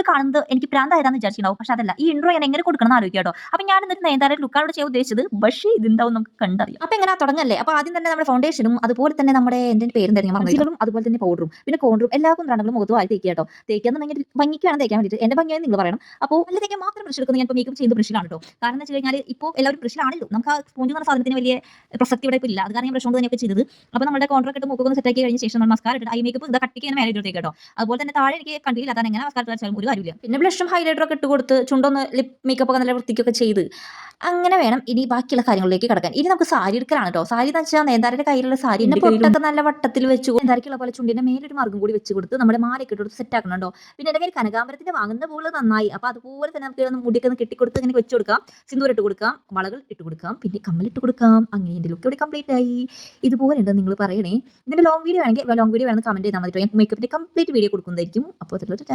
നിങ്ങൾ കാണുന്നത് എനിക്ക് പ്രാന്തായതാന്ന് വിചാരിച്ചിട്ടുണ്ടാവും. പക്ഷെ അതല്ല ഈ ഇൻട്രോ ഞാൻ എങ്ങനെ കൊടുക്കണം എന്ന് ആലോചിക്കാം കേട്ടോ അപ്പൊ ഞാൻ എന്നിട്ട് നയൻതാര ലുക്കാളോട് ചെയ്യാൻ ഉദ്ദേശിച്ചത് പക്ഷേ ഇതെന്താവും നമുക്ക് കണ്ടറിയാം. അപ്പൊ എങ്ങനെ തുടങ്ങല്ലേ? അപ്പൊ ആദ്യം തന്നെ നമ്മുടെ ഫൗണ്ടേഷനും അതുപോലെ തന്നെ നമ്മുടെ എന്റെ പേരും തന്നെ കൺസീലറും അതുപോലെ തന്നെ പൗഡറും പിന്നെ കോണ്ടറും എല്ലാ കുന്ത്രാണങ്ങളും മുഖത്ത് ആയി തേക്കുക കേട്ടോ തേക്കാന്നുണ്ടെങ്കിൽ ഭംഗിക്കാണ് തേക്കാൻ വേണ്ടിയിട്ട്. എന്റെ ഭംഗിയായി നിങ്ങൾ പറയണം. അപ്പോൾ നല്ല തേക്കാൻ മാത്രം ബ്രഷ് എടുക്കുന്നത് ഞാൻ ഇപ്പോൾ മേക്കപ്പ് ചെയ്യുന്ന ബ്രഷിലാണ് കേട്ടോ കാരണം എന്ന് വെച്ച് കഴിഞ്ഞാൽ ഇപ്പോൾ എല്ലാവരും ബ്രഷിലാണല്ലോ നമുക്ക് ആ സ്പോഞ്ച് എന്ന സാധനത്തിന് വലിയ പ്രസക്തി ഇവിടെ ഇല്ല. അത് കാരണം ഞാൻ ബ്രഷ് കൊണ്ട് തന്നെയൊക്കെ ചെയ്തത്. അപ്പോൾ നമ്മുടെ കോൺട്രാക്ട് മുഖം സെറ്റ് ആക്കി കഴിഞ്ഞ ശേഷം നമ്മൾ മസ്കാര ഇട്ട് ഐ മേക്കപ്പ് ഇതാ കട്ടിക്ക് ഞാൻ മാനേജ് ചെയ്തേക്ക് കേട്ടോ. അതുപോലെ തന്നെ താഴെ എനിക്ക് കണ്ടില്ല അതാണ് എങ്ങനെ മസ്കാരം വെച്ചാലും ഒരു കാര്യമില്ല. പിന്നെ ബ്ലഷും ഹൈലൈറ്ററും ഒക്കെ ഇട്ട് കൊടുത്ത് ചുണ്ടൊന്ന് ലിപ് മേക്കപ്പ് ഒക്കെ നല്ല വൃത്തിക്കൊക്കെ ചെയ്ത് അങ്ങനെ വേണം ഇനി ബാക്കിയുള്ള കാര്യങ്ങളിലേക്ക് കിടക്കാൻ. ഇനി നമുക്ക് സാരി എടുക്കലാണ് കേട്ടോ സാരി എന്ന് വെച്ചാൽ നേതാരുടെ കയ്യിലുള്ള സാരി എന്റെ പൊട്ടൊക്കെ നല്ല വട്ടത്തിൽ വെച്ച് നേതാരക്കുള്ള പോലെ ചുണ്ടിന്റെ മേലൊരു മാർഗം കൂടി വെച്ച് കൊടുത്ത് നമ്മുടെ മാലയൊക്കെ ഇട്ട് സെറ്റ് ആക്കണം കേട്ടോ പിന്നെ എന്റെ കയ്യിൽ കനകാമ്പരത്തിന്റെ വാങ്ങുന്ന പോലെ നന്നായി. അപ്പൊ അതുപോലെ തന്നെ നമുക്ക് ഒന്ന് മുടിയൊക്കെ ഒന്ന് കെട്ടിക്കൊടുത്ത് ഇങ്ങനെ വെച്ച് കൊടുക്കാം. സിന്ദൂർ ഇട്ട് കൊടുക്കാം. വളകൾ ഇട്ട് കൊടുക്കാം. പിന്നെ കമ്മലിട്ട് കൊടുക്കാം. അങ്ങനെ എന്റെ ലുക്ക് ഇവിടെ കംപ്ലീറ്റ് ആയി. ഇതുപോലെ ഉണ്ട് നിങ്ങൾ പറയണേ. ഇതിന്റെ ലോങ് വീഡിയോ ആണെങ്കിൽ ലോങ് വീഡിയോ വേണമെന്ന് കമന്റ് ചെയ്താൽ മതി മേക്കപ്പിന്റെ കംപ്ലീറ്റ് വീഡിയോ കൊടുക്കുന്നതായിരിക്കും. അപ്പോൾ അതിലൊരു